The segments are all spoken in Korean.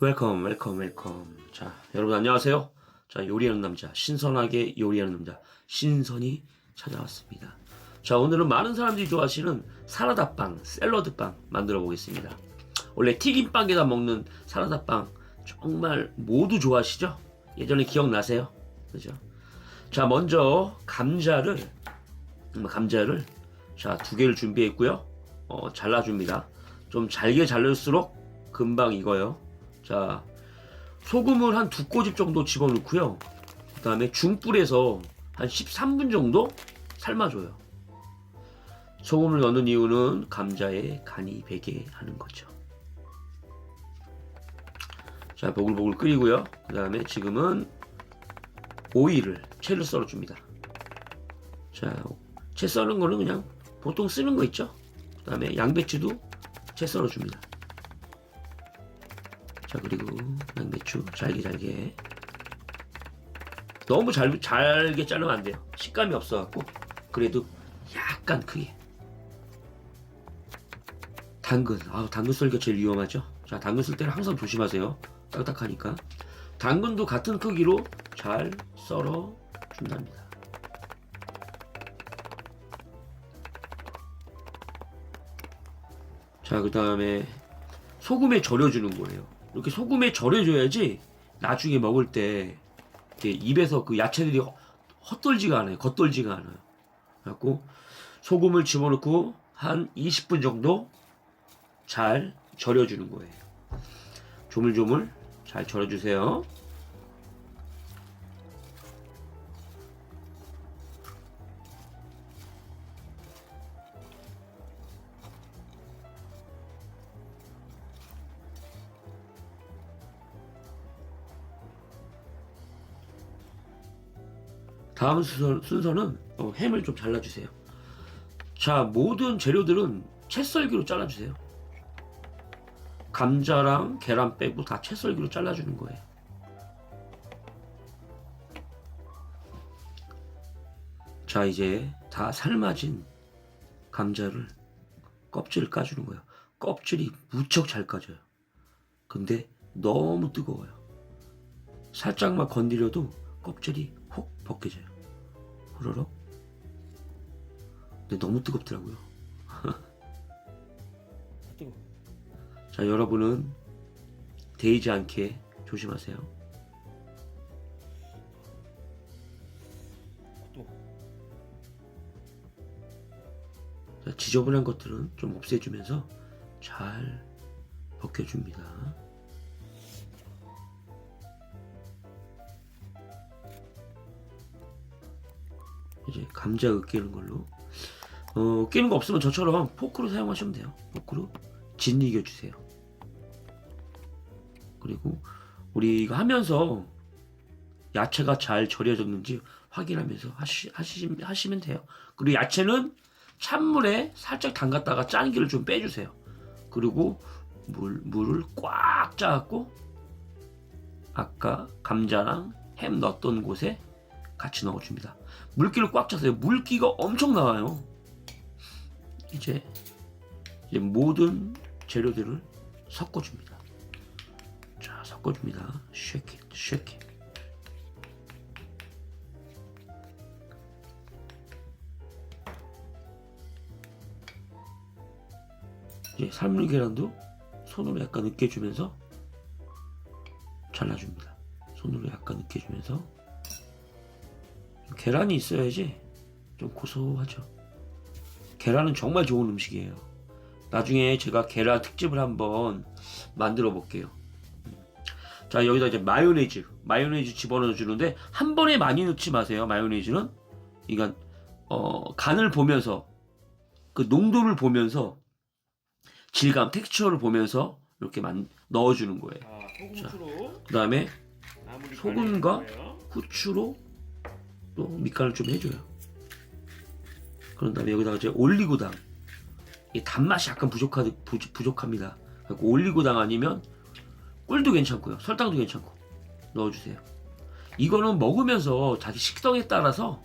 웰컴 웰컴 웰컴. 자 여러분 안녕하세요. 자 요리하는 남자 신선하게 요리하는 남자 신선이 찾아왔습니다. 자 오늘은 많은 사람들이 좋아하시는 사라다빵 샐러드빵 만들어 보겠습니다. 원래 튀김빵에다 먹는 사라다빵 정말 모두 좋아하시죠? 예전에 기억나세요? 그죠? 자 먼저 감자를 음, 감자를 자 두 개를 준비했고요. 어, 잘라줍니다. 좀 잘게 자를수록 금방 익어요 자, 소금을 한 두 꼬집 정도 집어넣고요. 그 다음에 중불에서 한 13분 정도 삶아줘요. 소금을 넣는 이유는 감자에 간이 배게 하는 거죠. 자, 보글보글 끓이고요. 그 다음에 지금은 오이를, 채를 썰어줍니다. 자, 채 썰는 거는 그냥 보통 쓰는 거 있죠? 그 다음에 양배추도 채 썰어줍니다. 자 그리고 양배추 잘게 잘게. 너무 잘, 잘게 자르면 안 돼요. 식감이 없어갖고. 그래도 약간 크게. 당근. 아 당근 썰기가 제일 위험하죠? 자 당근 쓸 때는 항상 조심하세요. 딱딱하니까. 당근도 같은 크기로 잘 썰어 준답니다. 자 그 다음에 소금에 절여주는 거예요 이렇게 소금에 절여줘야지 나중에 먹을 때 입에서 그 야채들이 헛- 헛돌지가 않아요. 겉돌지가 않아요. 그래갖고 소금을 집어넣고 한 20분 정도 잘 절여주는 거예요. 조물조물 잘 절여주세요. 다음 순서, 순서 는 어, 햄을 좀 잘라주세요. 자, 모든 재료들은 채썰기로 잘라주세요. 감자랑 계란 빼고 다 채썰기로 잘라주는 거예요. 자, 이제 다 삶아진 감자를 껍질을 까주는 거예요. 껍질이 무척 잘 까져요. 근데 너무 뜨거워요. 살짝만 건드려도 껍질이 혹 벗겨져요. 후루룩. 근데 너무 뜨겁더라고요. 뜨거. 자, 여러분은 데이지 않게 조심하세요. 자, 지저분한 것들은 좀 없애주면서 잘 벗겨줍니다. 이제 감자 으깨는 걸로. 어, 으깨는 거 없으면 저처럼 포크로 사용하시면 돼요. 포크로 짓이겨 주세요. 그리고 우리 이거 하면서 야채가 잘 절여졌는지 확인하면서 하시, 하시, 하시면 돼요. 그리고 야채는 찬물에 살짝 담갔다가 짠기를 좀 빼주세요. 그리고 물, 물을 꽉 짜갖고 아까 감자랑 햄 넣었던 곳에 같이 넣어줍니다. 물기를 꽉 짜세요. 물기가 엄청 나와요. 이제, 이제 모든 재료들을 섞어줍니다. 자, 섞어줍니다. 쉐킷, 쉐킷. 이제 삶은 계란도 손으로 약간 으깨주면서 잘라줍니다. 손으로 약간 으깨주면서 계란이 있어야지 좀 고소하죠. 계란은 정말 좋은 음식이에요. 나중에 제가 계란 특집을 한번 만들어 볼게요. 자, 여기다 이제 마요네즈, 마요네즈 집어넣어 주는데 한 번에 많이 넣지 마세요. 마요네즈는 그러니까 어, 간을 보면서 그 농도를 보면서 질감, 텍스처를 보면서 이렇게 만, 넣어주는 거예요. 아, 소금으로 그 다음에 마무리 소금과. 후추로 또 밑간을 좀 해줘요. 그런 다음에 여기다가 이제 올리고당. 이 단맛이 약간 부족하, 부, 부족합니다. 올리고당 아니면 꿀도 괜찮고요. 설탕도 괜찮고 넣어주세요. 이거는 먹으면서 자기 식성에 따라서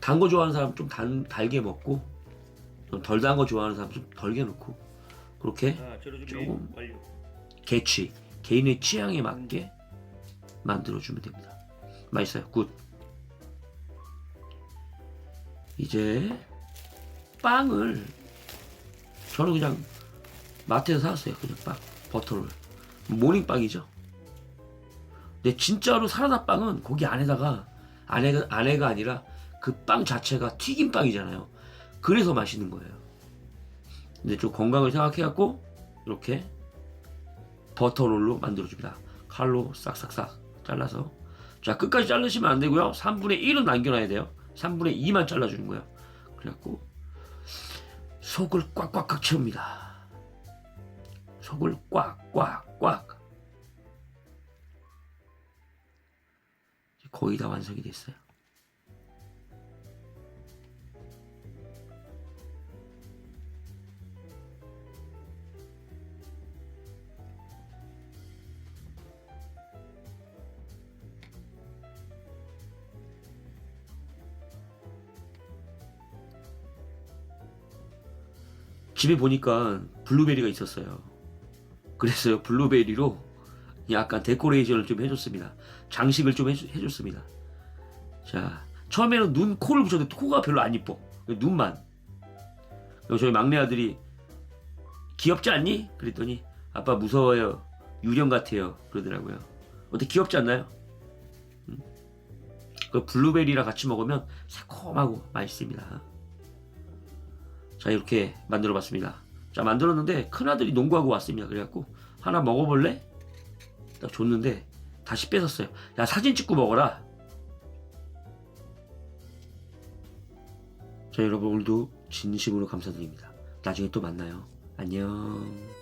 단 거 좋아하는 사람 좀 단, 달게 먹고 좀 덜 단 거 좋아하는 사람 좀 덜게 넣고 그렇게 준비 조금. 완료. 개취, 개인의 취향에 맞게 만들어주면 됩니다. 맛있어요. 굿. 이제 빵을 저는 그냥 마트에서 사왔어요. 그냥 빵 버터를 모닝빵이죠. 근데 진짜로 사라다 빵은 거기 안에다가 안에가 안에가 아니라 그 빵 자체가 튀김 빵이잖아요. 그래서 맛있는 거예요. 근데 좀 건강을 생각해갖고 이렇게 버터롤로 만들어줍니다. 칼로 싹싹싹 잘라서 자 끝까지 자르시면 안 되고요. 3분의 1은 남겨놔야 돼요. 3분의 2만 잘라주는 거예요. 그래갖고 속을 꽉꽉꽉 채웁니다. 속을 꽉꽉꽉 거의 다 완성이 됐어요. 집에 보니까 블루베리가 있었어요. 그래서 블루베리로 약간 데코레이션을 좀 해줬습니다. 장식을 좀 해주, 해줬습니다. 자, 처음에는 눈, 코를 붙였는데 코가 별로 안 이뻐. 눈만. 저희 막내 아들이 귀엽지 않니? 그랬더니 아빠 무서워요. 유령 같아요. 그러더라고요. 어때 귀엽지 않나요? 음. 그 블루베리랑 같이 먹으면 새콤하고 맛있습니다. 자 이렇게 만들어 봤습니다. 자 만들었는데 큰아들이 농구하고 왔습니다. 그래갖고 하나 먹어볼래? 딱 줬는데 다시 뺏었어요. 야 사진 찍고 먹어라. 자 여러분 오늘도 진심으로 감사드립니다. 나중에 또 만나요. 안녕